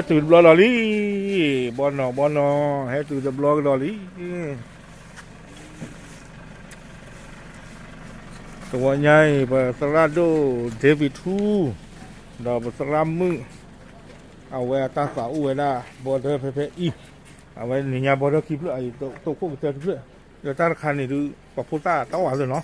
have to block lolly. Bono, bono. Have to the block lolly. ตัวใหญ่ปะสลัดโดเดวิดทูดอกปะสลัมมึงเอาไว้ตาสาวไว้ละบอเดอร์เพเอีเอาไว้นี่ยาบอเดอร์คลิปเลยตัวตัวพวกเจอทุกเรื่องเดี๋ยวตาคันนี่ดูปะพุต้าต้าหวานเลยเนาะ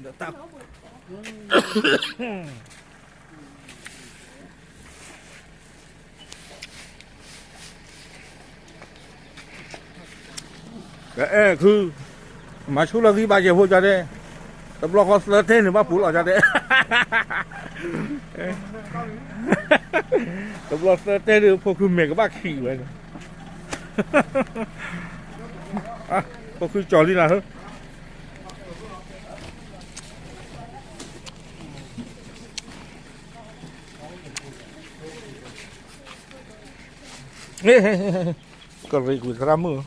เดี๋ยวตา เอคือมาชุลกีบาเจพูดจะได้ตำรวกเขาเลเทนหรือว่าปุ๋ยออกจะได้ตำรวจเลเทนหรือพวกคุณเมกบ้าขี่ไว้พวกคุณจอรี่นะเฮ้ Kau kuih drama.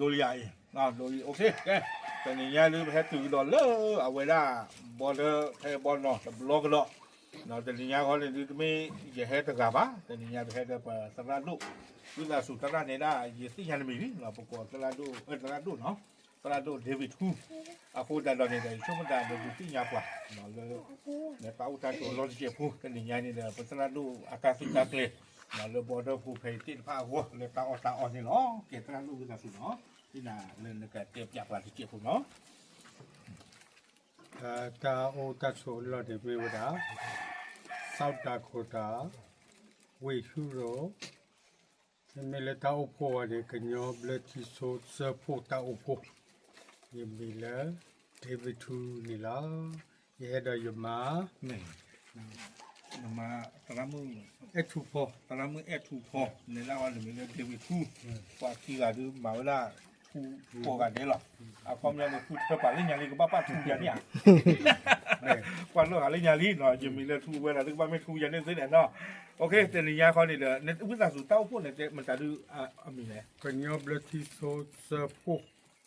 งที่ใหญ่กว่าคือตากันเต็มหัวละเดินมือเดินควาประที่คอนี่โดยใหญ่อ่าโดยโอเคแกแต่นี่ยลืมแค่ตื่นดอลเลอร์เอาไว้ได้บอลเลอร์แค่บอลเนาะแต่บล็อกเนาะเนาะแต่นี่ยเขาเลยดูไม่จะให้ตะกาบะ แต่นี่ยจะให้ตะปะสระดุคือล่าสุดตระเนี่ยได้ยี่สิบยันมีเนาะปกติสระดุเออสระดุเนาะสระดุเดวิดฮูအခုတန်တော်နေတယ်ချုံမတန်ဘူးပြညာပွားနော်လေနေပါဦးတာချိုလောจิဖူတနေညာနေတယ်ပစရဒူအကာဖိတာကလေနော်လေဘော်ဒဖူဖေတိဖာဝလေတာအော်တာအော်နေနော်ကေတရလူကဆူနော်ဒီနာလေနကတေပြပါတိဖူနော် ဒါတာအိုတတ်ဆိုလော်တယ်ပြေဝတာစောက်တာခိုတာဝေရှုရောမေလတာအိုဖိုရကညောဘလက်တီဆိုစဖိုတာအိုဖိုယမီလာဒေဗစ်ထူနီလာယေဒယမာ นี่ nama talamu etu po talamu etu po ne la wa le me de we tu kwa ki ga du ma la tu po ga de la a kom ya tu te pa le nya li ko ba pa tu ya ni a kwa lo ga le nya li no je mi le tu we la de ba me tu ya ne se ne no okay te ni ya kho ni le ne u sa su tao po ne te ma ta du a mi le kan yo ble ti so sa po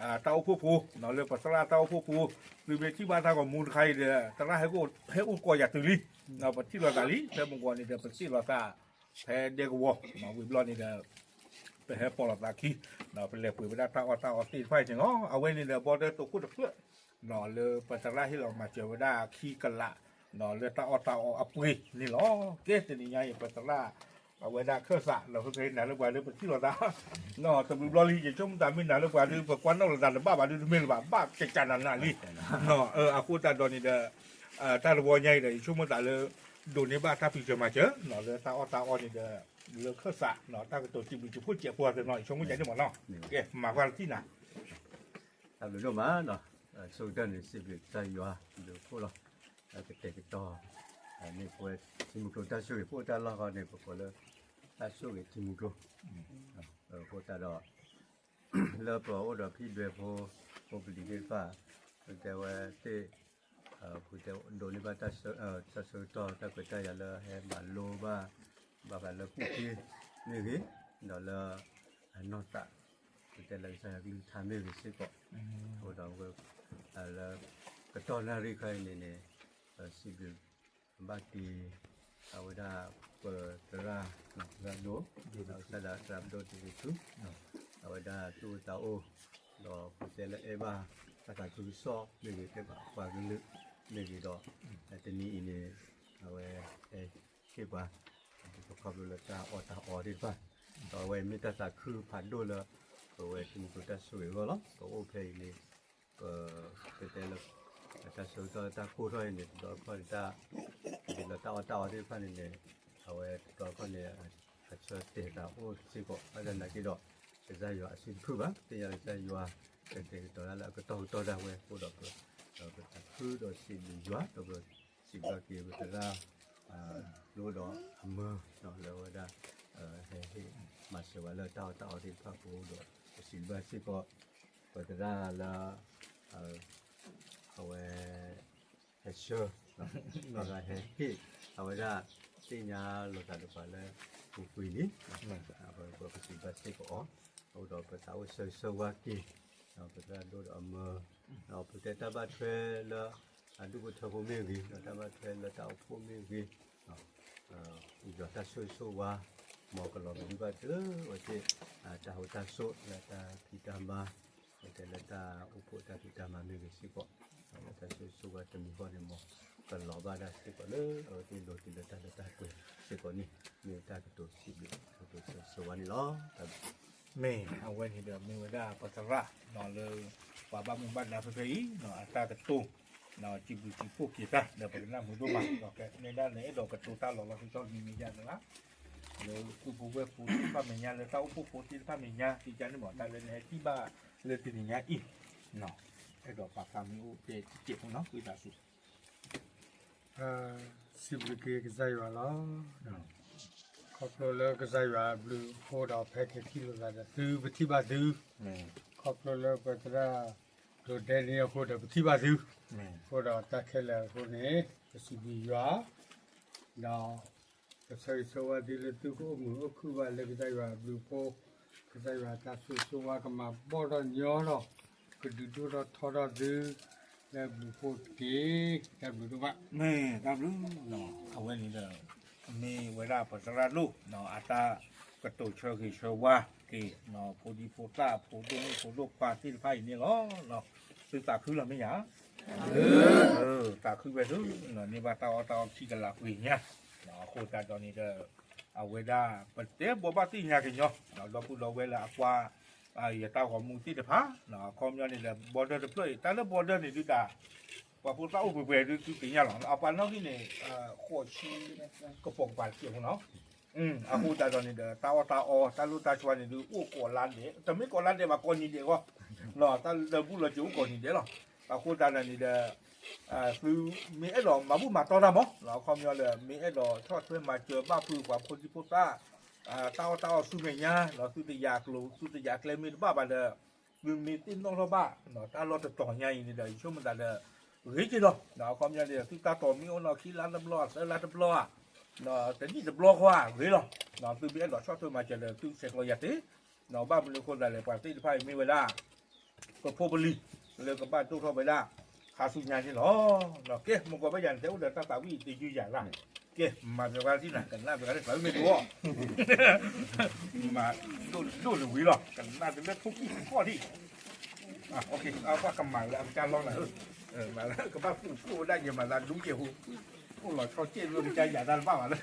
อ่าเต้าผู้ผู้นอนเลือกปัสสาวะเต้าผู้ผู้หรือเวทีบ้านทางของมูลใครเด้อตระให้กูให้กูก่ออยากตุลีเราปฏิบัติลีแต่บางคนนี่เด้อปฏิบัติกาแพ้เด็กวัวมาวิบลอนนี่เด้อไปให้ปลอดตาคีเราไปเลี้ยงปุ๋ยไปได้ตาออตาออตีไฟจังอ๋อเอาไว้นี่เด้อบอเดอร์ตัวคู่เพื่อนอนเลือกปัสสาวะที่เรามาเจอได้ขี้กันละนอนเลือกตาออตาอออปุยนี่หรอเกสตินิยายปัสสาวะ awena kesa na hoke na le wale pe kilo da no to bu loli je chom da min na le wale pe kwan no da ba ba du mel ba ba ke kana na li no e a ku ta do ni da ta le wo nyai da chom da le do ni ba ta pi je ma je no le ta o ta o ni da le kesa no ta to ti bu ji pu je pu de no chom ja de mo no ke ma kwa ti na ta le no ma no so da ni si bi ta yo a de ku la ta ke ke to นี่พวกสิ่งที่เราได้ช่วยพวกด้านล่างนี่พวกเรา tasuri timuro kota do lo pro odo ki dwe po obligate pa te we te ku te do ni ba tasuri to ta ku ta ya lo he ba lo ba ba ba lo ku ki ni gi do lo no ta ku te lo sa gi tham me gi se ko ho do ko ala ka to na ri khai ni ni si bi ba ti အဝဒ ra nó ra đố nó sẽ là làm đôi thì thứ ở đó tu tao đó phụ trợ là e ba ta cả tu so để cái bà qua cái lực để cái đóแต่นี้นี่เอาไว้เอ้คิดว่าก็ขับรถจะออตาออดีป่ะต่อไว้มีแต่สักคือผ่านดูแล้วก็ไว้ที่มันก็จะสวยก็แล้วก็โอเคนี่ก็แต่ละจะสวยก็ตาคู่ด้วยนี่ก็ အဝဲတော့ခွနေအချက်တေတာဟိုစီကောအဲ့ဒါလည်းကြည့်တော့ဇာရွာအစီဖူပါတရားဇာရွာတဲ့တော်လာကတော့တော်တာဝဲပို့တော့တော့ဖူတော့စီရွာတော့စီကကေဘတရာအာလို့တော့အမတော့လောဒါအဲဟေမဆဝလာတောက်တောက်ဒီဖပူတော့စီဘစီကောဘတရာလာအဝဲဟေရှောငါဟေဟေအဝဲဒါ sinya lo tak dapat le buku ini. Apa apa pasti pasti ko kau dah bertahu sesuatu lah. kau kata tu dah me kau kata tabat trail le ada buat tahu mungkin kau tabat trail le tahu pun mungkin kau kau mau kalau mungkin tu. Wajib. tahu tak so kita mah kita kata upu tak kita mah mungkin sih kok kata demi ni mau. เ cần lò ba đây sẽ có nữa ở trên đồ thì là ta là ta quyền sẽ có nè người ta cái tổ chức được tổ chức sửa văn lò ta เมย์เอาไว้ที่เดิมเมวดาปัสระนอนเลยว่าบ้านมึงบ้านนาเฟรีนอนอัตรากระตุ้งนอนจิบุจิบพวกกี่ตาเดี๋ยวไปนั่งมือดูมันดอกในด้านไหนดอกกระตุ้งตาหลอกเราที่ชอบมีมียาเนาะเลยกูผู้เว็ผู้ที่พาเมียเลยเต้าผู้ผู้ที่พาเมียที่จะนี่บอกตาเลยในที่บ้านเลยที่นี่อีเนาะไอ้ดอกปากคำนี่โอเคเจ็บเนาะคือตาสุ အာစီဘလကေကစားရလားခေါပလိုလကစားရဘလူးဖိုတော့ဖက်ကီလိုလာတဲ့သူပတိပါသူမင်းခေါပလိုလပတရာတို့ဒဲနီယဖိုတော့ပတိပါသူမင်းဖိုတော့တက်ခဲလာကိုနေပစီဘီရွာတော့ဆွေဆိုဝဒီလသူကိုမအခုပါလေကစားရဘလူးဖိုကစားရတာဆွေဆိုဝကမှာပေါ်တော့ညောတော့ကဒူဒူတော့ထော်တော့သူ แล้วบุพูดผีแต่บุรู้ว่าแม่รับรู้เนาะเอาไว้นี่เด้อมีเวลาพอสราวะลูกเนาะอาตากระตุกเชกิเชวะกี่เนาะผู้ดีผู้ตาผู้ดวผู้ลูกปาที่ไพ่นี่เนาะเนาะซื้อตาคือเราไม่หยาเออเออตาคือไปซื้อเนาะนี่ว่าตาตาขี้กันลักวิ่งเนี่ยเนาะโคตรตอนนี้เด้อเอาเวลาเปิดเตบบัติยากันเนาะเนาเราพูดเราเวลากว่า အာရတာကမူတီတဖာနော်ကော်မြူနီလေ border deploy တာလေ border နေဒီတာပပူတာဥပပေဒီသူတင်ရလောအပနောက်ကိနေအာခေါ်ချီကပေါက်ပါချီဟောနော်อืมအခုတာတော်နေတာတာဝတာအော်တာလူတာချွာနေလူဥကောလန်တယ်တမိကောလန်တယ်မှာကောညီတယ်ကောနော်တာလဘူးလကျုံကောညီတယ်လောအခုတာတော်နေတာအာဖလူမင်းအဲ့တော့မဘူးမတော်တာမောနော်ခေါ်မြော်လေမင်းအဲ့တော့ထော့သွင်းမှာကျွယ်ပဖလူကွာဖိုဒီပိုတာ าเด้อมีมีติ้นน้องเราบ้าเนาะตาเราจะต่อใหญ่นี่เด้อช่วงมันเด้อ riche đó nó không nhận được chúng ta tổ miêu nó khi lá đâm lo sẽ lá đâm lo nó tính gì đâm lo qua ghế rồi nó từ biết nó cho tôi mà chờ đợi tôi sẽ có giá thế nó ba mươi con này là quản lý phải mi về đa có phô baliเลยกับบ้านตู้เข้าไปได้ คาสุญญาที่หรอเนาเก๊มันก็ไม่ยันเท่าเดิมตั้งแต่วิตีอยู่อย่างไรเก๊มาเป็นการที่ไหนกันน่าเป็นการที่ไม่รู้มาดูดูหรือวิหรอกกันน่าจะเลือกทุกข้อที่อะโอเคเอาว่ากำหมังแล้วอาจารย์ลองหน่อยเออมาแล้วก็บ้าพูดพูดได้ยังมาแล้วลุงเกี่ยวพวกเราเขาเจ๊รู้ใจอย่าดันบ้ามาแล้ว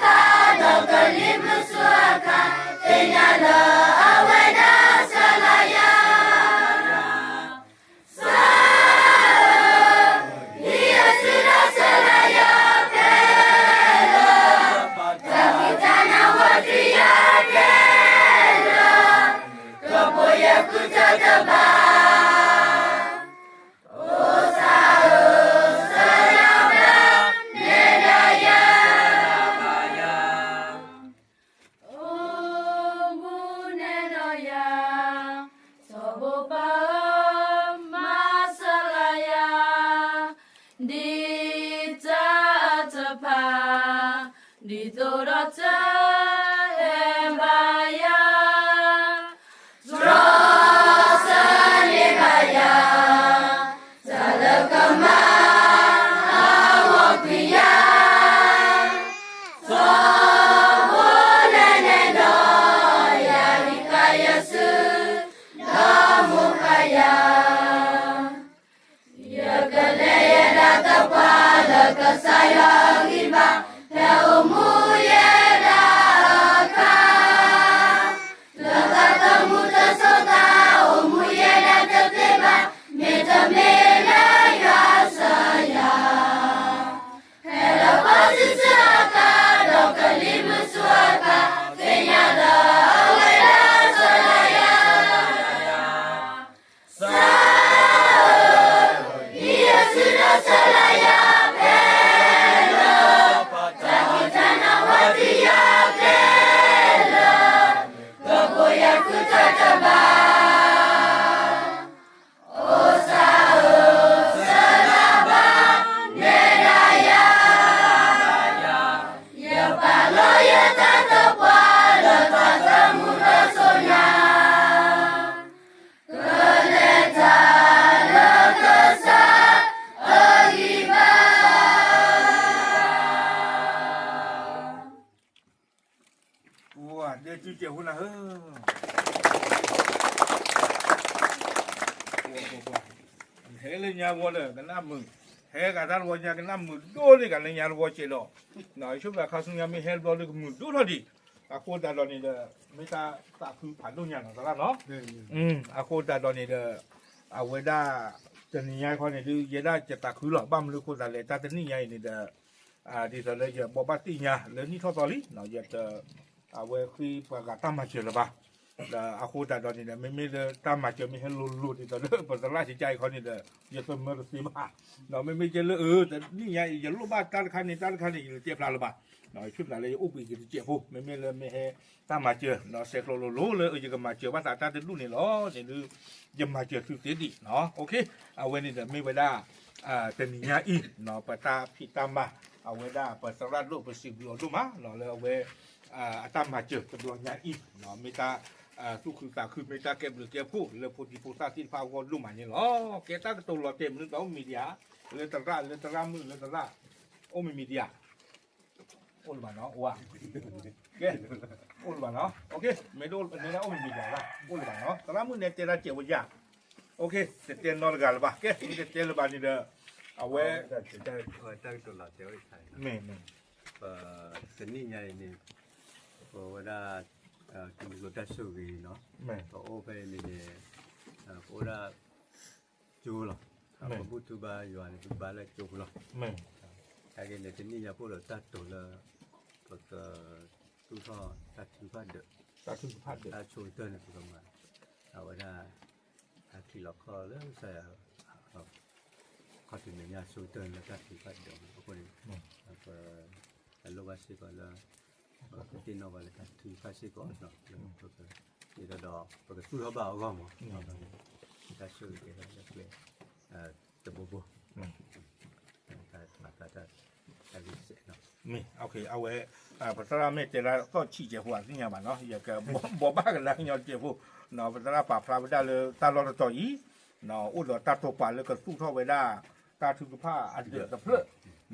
Santa, Ritoro ่าเดี๋ยวจีเจ้าวคุณนะเฮ้อเฮ้เลยยาวเลยกันน้ำมือเฮ้กันท่านวัวยากันน้ำมือดูเลยกันเลยยาววัวเจลอหน่อยช่วยแบบข้าวสุญญามีเฮ้บอลเลยมือดูเลยดิอาโคดาดอนี่เดอไม่ตาตาคือผ่านดูนยาหนังตลาดเนาะอืมอาโคดาดอนี่เดออาเวด้าจะนี่ยายคนนี่ดูเยด้าจะตาคือหลอกบ้ามหรือโคดาเลยตาจะนี่ยายนี่เดออ่าดีสุดเลยจะบอกบ้าตีเนี่ยเลยนี่ท้อตอรี่เนาะจะ 啊，我会把个打麻雀了吧？那阿虎在那里呢，妹妹的打麻雀，妹妹撸撸的，那不是那些家伙的的，也是没得事嘛。那妹妹就那呃，这你呀也撸吧，打了看你，打了看你，就接不来了吧？那去不来了，又被给接呼，妹妹了妹还打麻雀，那谁撸撸撸了，这个麻雀把大家的撸你了，你都也麻雀去接的，喏，OK，啊，我呢的没回答，啊，等你呀一，那把打皮打嘛，啊，回答把上来撸不是不要撸嘛，那了我。 มมาเจอกับดวงญาอีเนาะไม่ตาอ่าทุกคือตาคือไม่ตาเก็บหรือเก็บผู้แล้วพูดที่พูดตาที่พาวดูมาเนี่ยเนาะเกตากตัวเราเต็มนึกเอามีเดียเลยตระเลยตระมือเลยตระโอ้ไม่มีเดียโอ้ลมาเนาะว่าเกโอ้ลมาเนาะโอเคไม่โดนเป็นแล้วโอ้ไม่มีเดียละโอ้ลมาเนาะตระมือเนี่ยเจราเจียวยาโอเคเสร็จเตียนนอนกันรือเปล่าโอเคมีเสร็จเตียนหรือเปล่านี่เด้อเอาไว้ได้ได้ได้ตัวละเจ้าไอ้ไทยแม่แม่เอ่อสนิยายนี่ ဟိုဝဒကဒီကိုတက်ဆုပ်ပြီးနော်မှန်ဟိုအိုပဲနေနေဟိုဒါကျိုးလားဘုသူဘာယောနေဘာလဲကျိုးလားမှန်အဲ့ဒီနေ့ညပို့တော့တတ်တော်လားတော့သူကတတ်သူဖတ်တယ်တတ်သူဖတ်တယ်အချိုးတဲ့နေပုံမှာအဝနာအခီလောက်ခေါ်လဲဆရာခတ်တင်ညဆိုတဲ့တတ်သူဖတ်တယ်ဘုကိုအဲ့တော့လောကစီကလား ตาคือพัดเด้อ ตัดช่วยเตือนนะประมาณเอาไว้ได้ถ้าที่เราคอเรื่องใส่เขาถึงเนี่ยช่วยเตือนแล้วตัดทิ้งพัดเด้อพวกนี้ apa luas sih kalau tin nó gọi là các thứ phát sinh có nó thì đó đó và cái thứ đó bảo gom mà ta sử dụng cái đó là à tập bộ bộ ta ta ta ta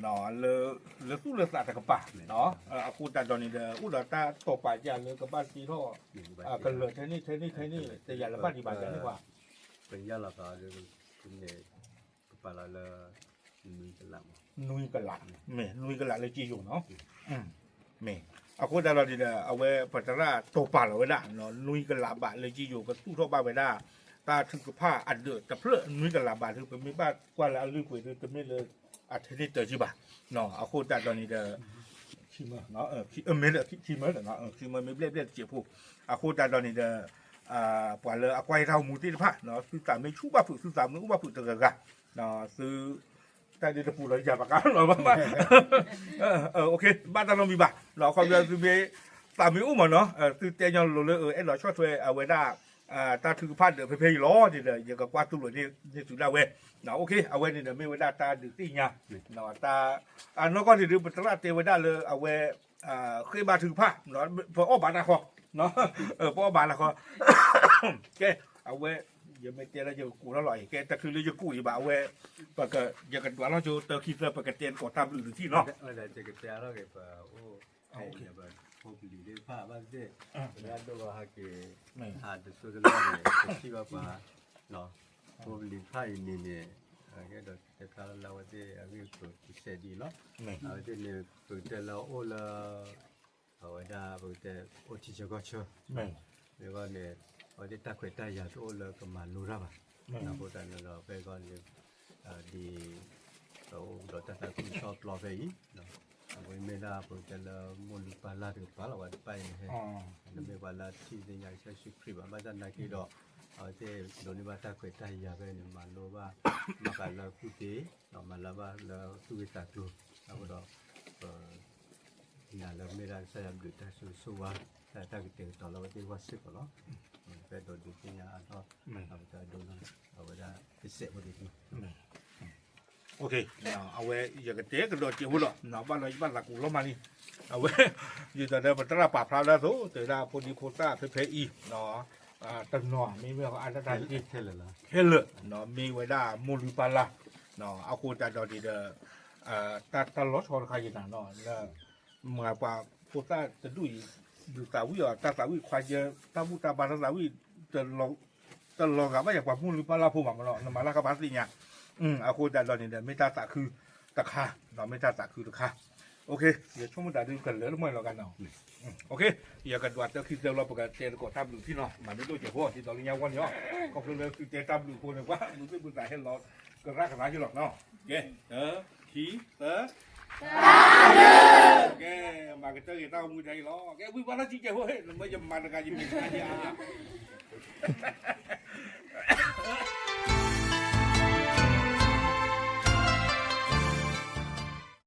喏，了了苏了啥这个吧，喏，啊，古代到你的，乌了大多把家了个把几套，เ，跟า天呢天呢天呢，这也了把你把家的话，跟也了把这个今年ต把了了，弄一个烂，弄一个烂，没弄一个烂了几用喏，嗯，没。ออ่าละบ้านที่บ้านจะนี่กว่าเป็นยาละก็เลยเนี่ยกับป่าละละคุณเราดีเดอเอาไว้ปัจจาราโตป่าเราไว้ได้เนาะนุยกันลาบะเลยจีอยู่กับตู้ท่อบ้าไว้ได้ตาถึงกับผ้าอัดเดือดแต่เพื่อนุยกันลาบะถึงเป็นไม่บ้ากว่าแล้วลืมกุยถึงจะไม่เลย อัดที่เตอร์จีบะเนาะเอาโคตรตอนนี้เด้อขี้มาเนาะเออขี้เออไม่เลยขี้มาเนาะเออขี้มาไม่เรียบเรียบเจ็บผู้เอาโคตรตอนนี้เด้ออ่าปว่าเลยเอาควายเท่าหมูที่พะเนาะคือตามไม่ชูบ้าฝึกคือตามนึกว่าฝึกตะกะกะเนาะซื้อแต่เดี๋ยวพูดเลยอย่าปากกันเนาะบ้าเออเออโอเคบ้านตาลมีบ้าเนาะเขาจะซื้อเบตามมีอุ้มเนาะเออคือเตียงเลยเออไอ้เราชอบช่วยเอาไว้ได้อ่าตาถือพัดเดือเพย์ล้อนี่เลยยังกับกวาดตุลนี่นี่สุดแล้วเว้ยนะโอเคเอาไว้นี่ไม่ไว้ได้ 啊，但这个怕的偏偏老的的，一个瓜都了的，你住那位，那 OK，เ位呢没有那他的对呀，那他啊那个的不知道对不那了阿位啊，可以把เ个怕，那不二把那好，那呃不二把那好，给เ位。ยังไม่เตียนแล้วจะกูแล้วลอยแกแต่คือเราจะกู้อีบ่าเว้ยปกติยังกันตัวเราจะเตอร์คิดเตอร์ปกติเตียนก่อตามหรือที่เนาะเออแต่จะกันเตียนแล้วแกปะโอ้โอเค Oblide pa bazde. Rado wa hake. Ha de so de la de. Si wa pa. No. Obli pa ni ni. Age do te ka la wa de a wi ko ti se di lo. A de ne to de la o la. A wa da bu de o ti je go cho. Ne. Ne wa ne. A de ta kwe ta ya o la ka ma lu ra ba. Na bo da ne lo pe go ni. A di. O do ta ta ku shop lo ve yi. No. က်ကိုရှော့လောပဲနော်အဝိမေလာပုတ်တယ်မလူပါလာဒီပါလာဝပိုင်ဟဲ့ อ๋อ နမေပါလာတီစင်ရဆက်ရှိခရိပါမဇနာကေတော့ဟောတဲ့လိုနေပါတက်ခွေတက်ရပဲနေမှာလောပါမကလာကုတေနော်မလာပါလာသူဝိတာတူအခုတော့ညာလမေရာဆရာဘလူတာ 오케 이. 나 아웨 이게 때가 너지 울 어. 나 발로 이발 라고 울어만 이. 아웨 이제 내가 따라 밥라라도 내가 보니 코타 페페 이. 나 아, 땀노 미미 아다다 이 헬 라. 헬 라. 나 미웨다 몰리발 라. 나 아코다 더디더 아, 따따로 서로 가기 다. 나 뭐가 코타 뜨두이 두타위야 따타위 과제 따부타 바라라위 더 롱. ตลอดกับไม่อยากปรับมุ่งหรือปลาพูมังมันหรอกมาลากระบาดสิเนี่ย ไม่ตาตาคือตะคาเนาะไม่ตาตาคือตะคาโอเค เดี๋ยวช่วงมันดาดูกันเหลือแล้วไม่แล้วกันเนาะอืมโอเคอย่ากันวัดก็คือเดี๋ยวเราประกาศเจนกดทับหรือที่เนาะมันไม่ต้องเจ็บหัวที่ตอนนี้ยังวันเนาะก็คือเลยคือเจนทับหรือคนเนี่ยว่ามึงไม่บุญตาให้เราก็รักกันมาอยู่หรอกเนาะโอเคเออขีเออโอเคมากันเจอเต้ามือใจล้อแกวิ่งวันละจีเจ้าเฮ้ยมันไม่จะมาตะการยิ้มกัน